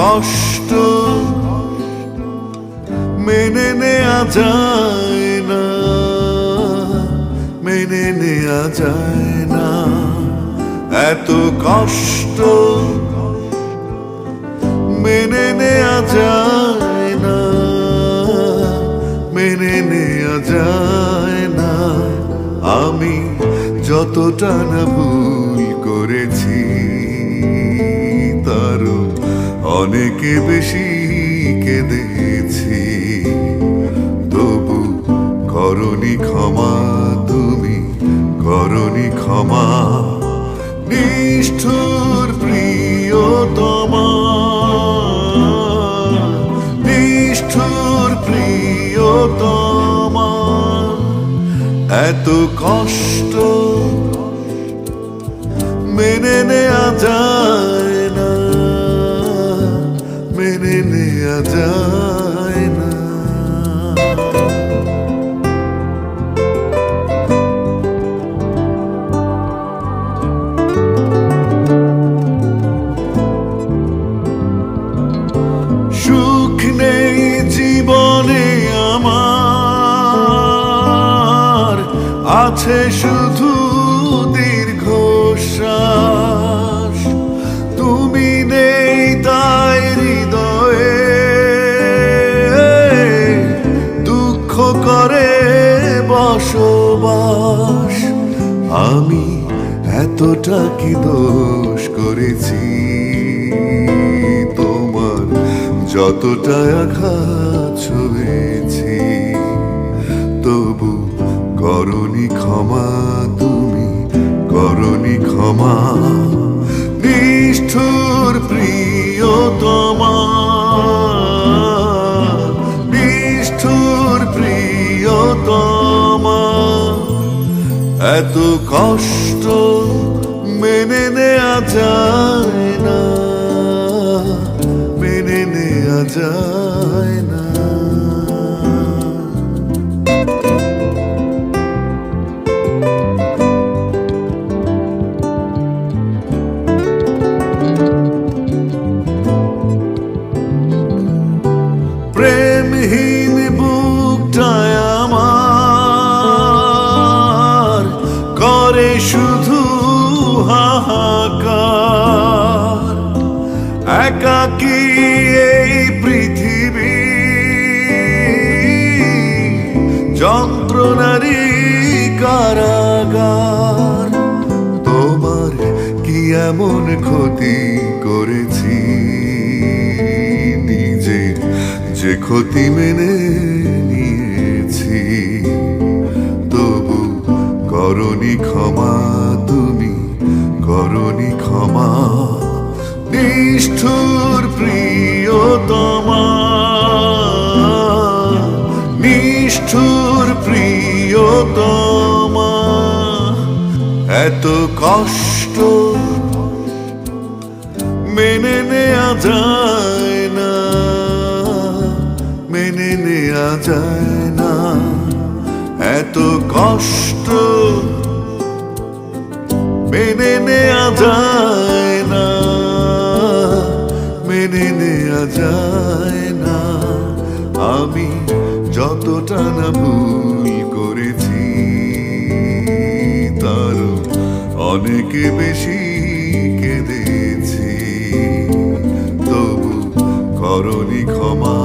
কষ্ট মেনে নেওয়া যায় না, মেনে নেওয়া যায় না। এত কষ্ট মেনে নেওয়া যায় না, মেনে নেওয়া যায় না। আমি যতটা না ভুল করেছি অনেকে বেশি কেঁদেছি। তবু করনি ক্ষমা তুমি, করনি ক্ষমা। নিষ্ঠুর প্রিয়তমা। নিষ্ঠুর প্রিয়তমা। এত কষ্ট মেনে নেওয়া যায়। সুখ নেই জীবনে আমার আছে শুধু বসবাস। আমি এতটা কি দোষ করেছি? তোমার যতটা আঘাত ছুঁয়েছি, তবু করনি ক্ষমা, তুমি করনি ক্ষমা। এত কষ্ট মেনে নেয়া যায় না মেনে নেয়া যায় না। করে শুধু হাহাকার। একাকি এই পৃথিবী যন্ত্রণারী কারাগার। তোমার কি এমন ক্ষতি করেছি? নিজে যে ক্ষতি মেনে করনি ক্ষমা। নিষ্ঠুর প্রিয়তমা। নিষ্ঠুর প্রিয়তমা। এত কষ্ট মেনে নেওয়া যায় না। মেনে নেওয়া যায় না। এত কষ্ট যায় না, মেনে নেওয়া যায় না। আমি যতটা না ভুল করেছি তারও অনেকে বেশি কেঁদেছি। তবু করনি ক্ষমা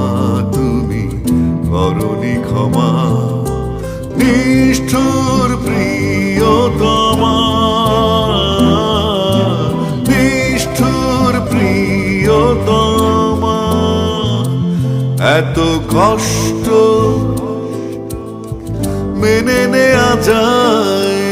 এত কষ্ট মেনে নেয়া যায়।